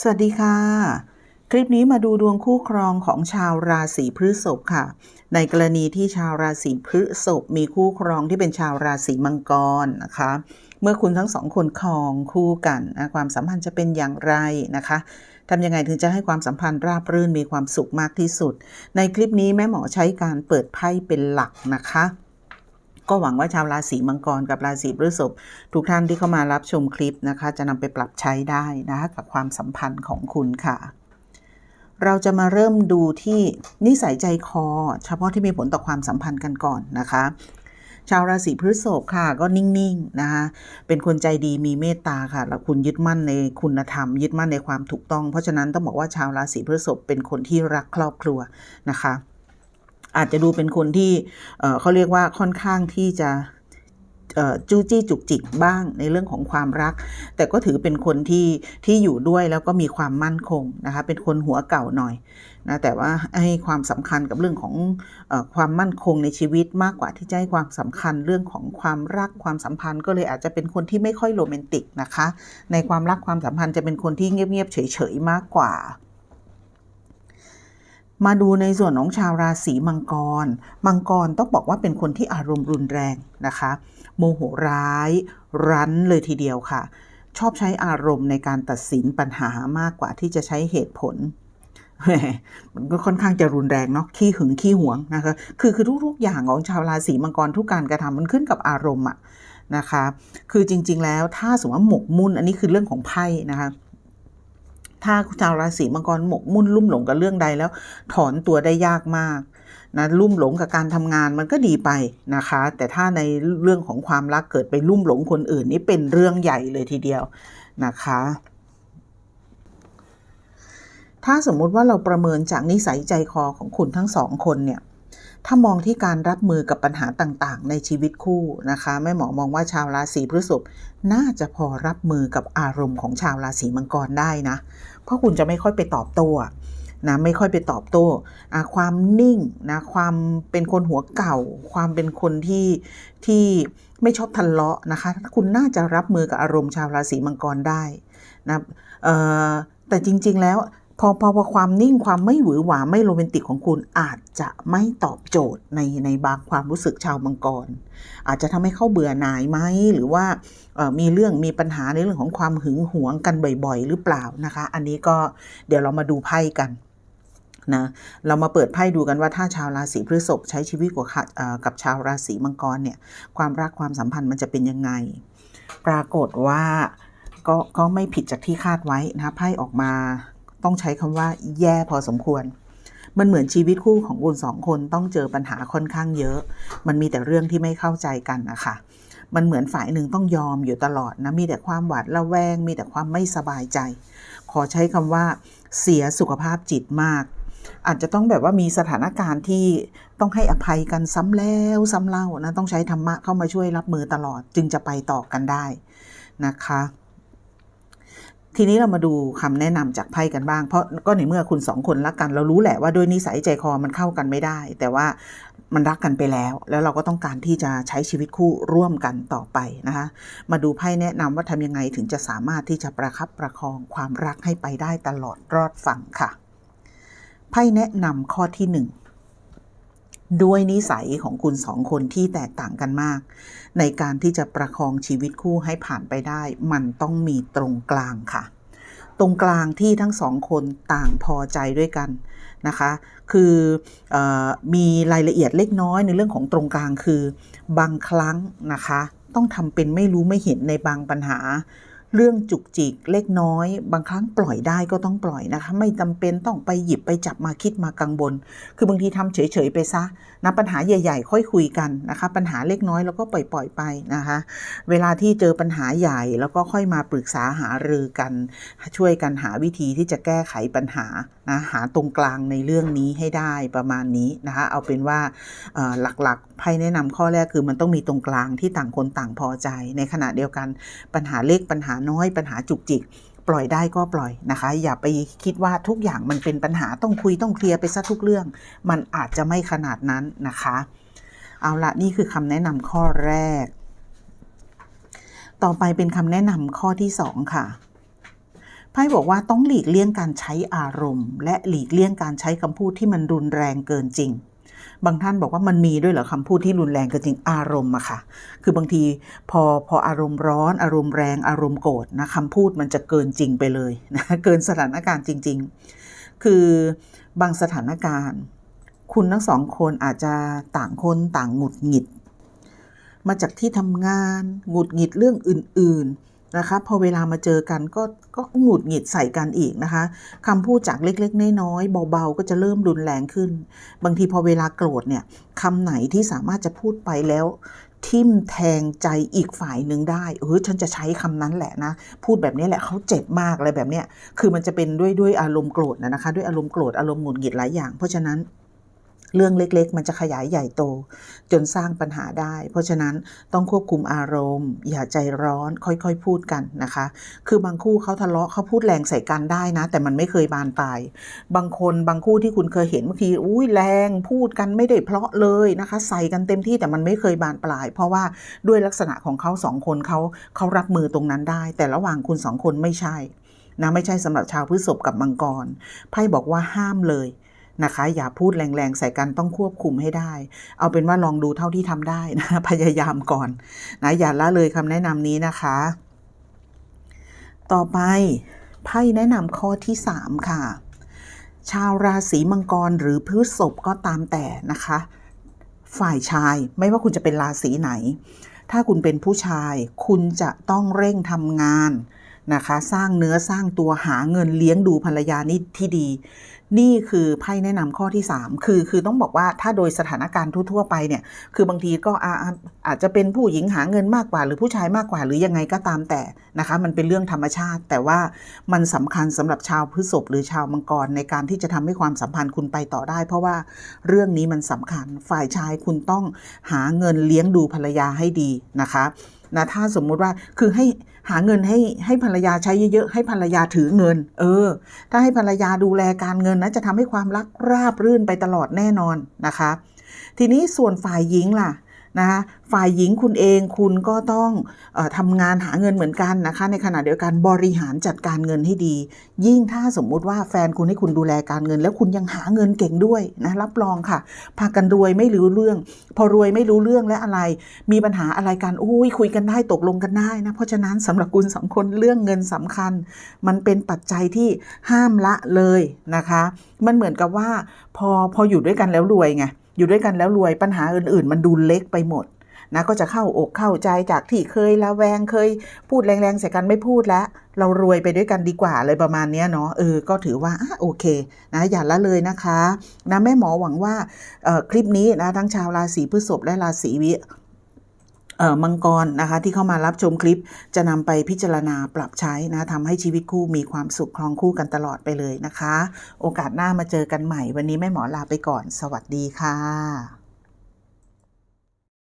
สวัสดีค่ะ คลิปนี้มาดูดวงคู่ครองของชาวราศีพฤษภค่ะ ในกรณีที่ชาวราศีพฤษภมีคู่ครองที่เป็นชาวราศีมังกรนะคะ เมื่อคุณทั้งสองคนครองคู่กันนะความสัมพันธ์จะเป็นอย่างไรนะคะทำยังไงถึงจะให้ความสัมพันธ์ราบรื่นมีความสุขมากที่สุด ในคลิปนี้แม่หมอใช้การเปิดไพ่เป็นหลักนะคะ ก็หวังว่าชาวราศีมังกรกับราศีพฤษภทุกท่านที่เข้ามารับชมคลิปนะคะ จะนำไปปรับใช้ได้นะคะกับความสัมพันธ์ของคุณค่ะ เราจะมาเริ่มดูที่นิสัยใจคอ เฉพาะที่มีผลต่อความสัมพันธ์กันก่อนนะคะชาวราศีพฤษภค่ะก็นิ่งๆนะคะเป็นคนใจดีมีเมตตาค่ะ แล้วคุณยึดมั่นในคุณธรรม ยึดมั่นในความถูกต้อง เพราะฉะนั้นต้องบอกว่าชาวราศีพฤษภเป็นคนที่รักครอบครัวนะคะ อาจจะดูเป็นคนที่เขาเรียกว่าค่อนข้างที่จะจู้จี้จุกจิกบ้างในเรื่องของความรัก แต่ก็ถือเป็นคนที่ที่อยู่ด้วยแล้วก็มีความมั่นคงนะคะเป็นคนหัวเก่าหน่อยนะแต่ว่าให้ความสำคัญกับเรื่องของอความมั่นคงในชีวิตมากกว่าที่จะให้ความสำคัญเรื่องของความรักความสัมพันธ์ ก็เลยอาจจะเป็นคนที่ไม่ค่อยโรแมนติกนะคะ ในความรักความสัมพันธ์จะเป็นคนที่เงียบๆเฉยๆมากกว่า มาดูในส่วนของชาวราศีมังกร มังกรต้องบอกว่าเป็นคนที่อารมณ์รุนแรงนะคะ โมโหร้าย รั้นเลยทีเดียวค่ะ ชอบใช้อารมณ์ในการตัดสินปัญหามากกว่าที่จะใช้เหตุผลมันก็ค่อนข้างจะรุนแรงเนาะขี้หึงขี้หวงนะคะคือคือทุกๆ อย่างของชาวราศีมังกรทุกการกระทำมันขึ้นกับอารมณ์อะนะคะ คือจริง ๆ แล้วถ้าสมมติว่าหมกมุ่นอันนี้คือเรื่องของไพ่นะคะ ถ้าชาวราศีมังกรหมกมุ่นลุ่มหลงกับเรื่องใดแล้ว ถอนตัวได้ยากมากนะลุ่มหลงกับการทำงานมันก็ดีไปนะคะ แต่ถ้าในเรื่องของความรักเกิดไปลุ่มหลงคนอื่นนี่เป็นเรื่องใหญ่เลยทีเดียวนะคะ ถ้าสมมุติว่าเราประเมินจากนิสัยใจคอของคุณทั้งสองคนเนี่ยถ้ามองที่การรับมือกับปัญหาต่างๆ ในชีวิตคู่นะคะแม่หมอมองว่าชาวราศีพฤษภน่าจะพอรับมือกับอารมณ์ของชาวราศีมังกรได้นะ เพราะคุณจะไม่ค่อยไปตอบโต้นะไม่ค่อยไปตอบโต้ความนิ่งนะความเป็นคนหัวเก่า ความเป็นคนที่ที่ไม่ชอบทะเลาะนะคะ คุณน่าจะรับมือกับอารมณ์ชาวราศีมังกรได้นะเอ่อแต่จริง ๆ แล้ว พอพอพอความนิ่งความไม่หวือหวาไม่โรแมนติกของคุณอาจจะไม่ตอบโจทย์ในในบางความรู้สึกชาวมังกร อาจจะทำให้เขาเบื่อหน่ายไหมหรือว่ามีเรื่องมีปัญหาในเรื่องของความหึงหวงกันบ่อย ๆ หรือเปล่านะคะ อันนี้ก็เดี๋ยวเรามาดูไพ่กันนะเรามาเปิดไพ่ดูกันว่าถ้าชาวราศีพฤษภใช้ชีวิตกับกับชาวราศีมังกรเนี่ยความรักความสัมพันธ์มันจะเป็นยังไง ปรากฏว่าก็ก็ไม่ผิดจากที่คาดไว้นะไพ่ออกมา ต้องใช้คำว่าแย่พอสมควร มันเหมือนชีวิตคู่ของคุณสองคนต้องเจอปัญหาค่อนข้างเยอะ มันมีแต่เรื่องที่ไม่เข้าใจกันนะคะมันเหมือนฝ่ายหนึ่งต้องยอมอยู่ตลอดนะ มีแต่ความหวาดระแวง มีแต่ความไม่สบายใจ ขอใช้คำว่า เสียสุขภาพจิตมาก อาจจะต้องแบบว่ามีสถานการณ์ที่ต้องให้อภัยกันซ้ำแล้วซ้ำเล่านะ ต้องใช้ธรรมะเข้ามาช่วยรับมือตลอด จึงจะไปต่อกันได้นะคะ ทีนี้เรามาดูคำแนะนำจากไพ่กันบ้าง เพราะก็ในเมื่อคุณสองคนรักกัน เรารู้แหละว่าด้วยนิสัยใจคอมันเข้ากันไม่ได้ แต่ว่ามันรักกันไปแล้ว แล้วเราก็ต้องการที่จะใช้ชีวิตคู่ร่วมกันต่อไปนะคะ มาดูไพ่แนะนำว่าทำยังไงถึงจะสามารถที่จะประคับประคองความรักให้ไปได้ตลอดรอดฝั่งค่ะ ไพ่แนะนำข้อที่หนึ่ง ด้วยนิสัยของคุณสองคนที่แตกต่างกันมาก ในการที่จะประคองชีวิตคู่ให้ผ่านไปได้ มันต้องมีตรงกลางค่ะ ตรงกลางที่ทั้งสองคนต่างพอใจด้วยกันนะคะ คือออมีรายละเอียดเล็กน้อยในเรื่องของตรงกลางคือบางครั้งนะคะ ต้องทำเป็นไม่รู้ไม่เห็นในบางปัญหา เรื่องจุกจิกเล็กน้อย บางครั้งปล่อยได้ก็ต้องปล่อยนะคะ ไม่จำเป็นต้องไปหยิบไปจับมาคิดมากังวล คือบางทีทำเฉยๆไปซะนะปัญหาใหญ่ๆ ค่อยคุยกันนะคะ ปัญหาเล็กน้อยแล้วก็ปล่อยๆไปนะคะ เวลาที่เจอปัญหาใหญ่แล้วก็ค่อยมาปรึกษาหารือกัน ช่วยกันหาวิธีที่จะแก้ไขปัญหานะหาตรงกลางในเรื่องนี้ให้ได้ประมาณนี้นะคะ เอาเป็นว่าหลักๆไพ่แนะนำข้อแรกคือมันต้องมีตรงกลางที่ต่างคนต่างพอใจ ในขณะเดียวกันปัญหาเล็กปัญหาน้อยปัญหาจุกจิก ปล่อยได้ก็ปล่อยนะคะ อย่าไปคิดว่าทุกอย่างมันเป็นปัญหาต้องคุยต้องเคลียร์ไปซะทุกเรื่อง มันอาจจะไม่ขนาดนั้นนะคะ เอาละนี่คือคำแนะนำข้อแรก ต่อไปเป็นคำแนะนำข้อที่สองค่ะไพ่บอกว่าต้องหลีกเลี่ยงการใช้อารมณ์ และหลีกเลี่ยงการใช้คำพูดที่มันรุนแรงเกินจริง บางท่านบอกว่ามันมีด้วยเหรอคำพูดที่รุนแรงเกินจริงอารมณ์อะค่ะ คือบางทีพอพออารมณ์ร้อน อารมณ์แรงอารมณ์โกรธนะคำพูดมันจะเกินจริงไปเลยนะเกินสถานการณ์จริง ๆ คือบางสถานการณ์ คุณทั้งสองคนอาจจะต่างคนต่างหงุดหงิด มาจากที่ทำงานหงุดหงิดเรื่องอื่น ๆ นะคะพอเวลามาเจอกันก็ก็หงุดหงิดใส่กันอีกนะคะคำพูดจากเล็กๆน้อยๆเบาๆ ก็จะเริ่มรุนแรงขึ้น บางทีพอเวลาโกรธเนี่ยคำไหนที่สามารถจะพูดไปแล้วทิ่มแทงใจอีกฝ่ายหนึ่งได้เออฉันจะใช้คำนั้นแหละนะ พูดแบบนี้แหละเขาเจ็บมากอะไรแบบเนี้ยคือมันจะเป็นด้วยด้วยอารมณ์โกรธนะคะ ด้วยอารมณ์โกรธอารมณ์หงุดหงิดหลายอย่าง เพราะฉะนั้น เรื่องเล็กๆ มันจะขยายใหญ่โต จนสร้างปัญหาได้ เพราะฉะนั้นต้องควบคุมอารมณ์ อย่าใจร้อนค่อยๆ พูดกันนะคะ คือบางคู่เขาทะเลาะเขาพูดแรงใส่กันได้นะ แต่มันไม่เคยบานปลายบางคนบางคู่ที่คุณเคยเห็นบางทีอุ้ยแรงพูดกันไม่ได้เพราะเลยนะคะ ใส่กันเต็มที่แต่มันไม่เคยบานปลาย เพราะว่าด้วยลักษณะของเขาสองคนเขาเขารับมือตรงนั้นได้ แต่ระหว่างคุณสองคนไม่ใช่นะไม่ใช่สำหรับชาวพฤษภกับมังกรไพ่บอกว่าห้ามเลย นะคะ อย่าพูดแรงๆใส่กันต้องควบคุมให้ได้ เอาเป็นว่าลองดูเท่าที่ทำได้นะพยายามก่อนนะอย่าละเลยคำแนะนำนี้นะคะ ต่อไปไพ่แนะนำข้อที่3ค่ะ ชาวราศีมังกรหรือพฤษภก็ตามแต่นะคะ ฝ่ายชายไม่ว่าคุณจะเป็นราศีไหน ถ้าคุณเป็นผู้ชาย คุณจะต้องเร่งทำงาน นะคะ สร้างเนื้อสร้างตัวหาเงินเลี้ยงดูภรรยานี่ที่ดี นี่คือไพ่แนะนำข้อที่ 3 คือคือต้องบอกว่าถ้าโดยสถานการณ์ทั่วๆไปเนี่ย คือบางทีก็อาอาจจะเป็นผู้หญิงหาเงินมากกว่า หรือผู้ชายมากกว่าหรือยังไงก็ตามแต่นะคะ มันเป็นเรื่องธรรมชาติ แต่ว่ามันสำคัญสำหรับชาวพฤษภหรือชาวมังกรในการที่จะทำให้ความสัมพันธ์คุณไปต่อได้ เพราะว่าเรื่องนี้มันสำคัญฝ่ายชายคุณต้องหาเงินเลี้ยงดูภรรยาให้ดีนะคะ นะถ้าสมมุติว่าคือให้หาเงินให้ให้ภรรยาใช้เยอะๆให้ภรรยาถือเงิน เออ ถ้าให้ภรรยาดูแลการเงินนะจะทำให้ความรักราบรื่นไปตลอดแน่นอนนะคะ ทีนี้ส่วนฝ่ายหญิงล่ะ นะคะฝ่ายหญิงคุณเองคุณก็ต้องออทำงานหาเงินเหมือนกันนะคะ ในขณะเดียวกันบริหารจัดการเงินให้ดี ยิ่งถ้าสมมุติว่าแฟนคุณให้คุณดูแลการเงิน แล้วคุณยังหาเงินเก่งด้วยนะรับรองค่ะ พากันรวยไม่รู้เรื่อง พอรวยไม่รู้เรื่องและอะไร มีปัญหาอะไรกันอุ้ยคุยกันได้ตกลงกันได้นะเพราะฉะนั้นสำหรับคุณสองคนเรื่องเงินสำคัญ มันเป็นปัจจัยที่ห้ามละเลยนะคะ มันเหมือนกับว่าพอพออยู่ด้วยกันแล้วรวยไง อยู่ด้วยกันแล้วรวยปัญหาอื่น ๆ มันดูเล็กไปหมดนะก็จะเข้าอกเข้าใจจากที่เคยละแวงเคยพูดแรงๆใส่กันไม่พูดแล้ว เรารวยไปด้วยกันดีกว่าเลยประมาณนี้เนาะเออก็ถือว่าอโอเคนะอย่าละเลยนะคะนะแม่หมอหวังว่าคลิปนี้นะทั้งชาวราศีพฤษภและราศีวิ มังกรนะคะที่เข้ามารับชมคลิปจะนำไปพิจารณาปรับใช้นะทำให้ชีวิตคู่มีความสุขครองคู่กันตลอดไปเลยนะคะ โอกาสหน้ามาเจอกันใหม่ วันนี้แม่หมอลาไปก่อน สวัสดีค่ะ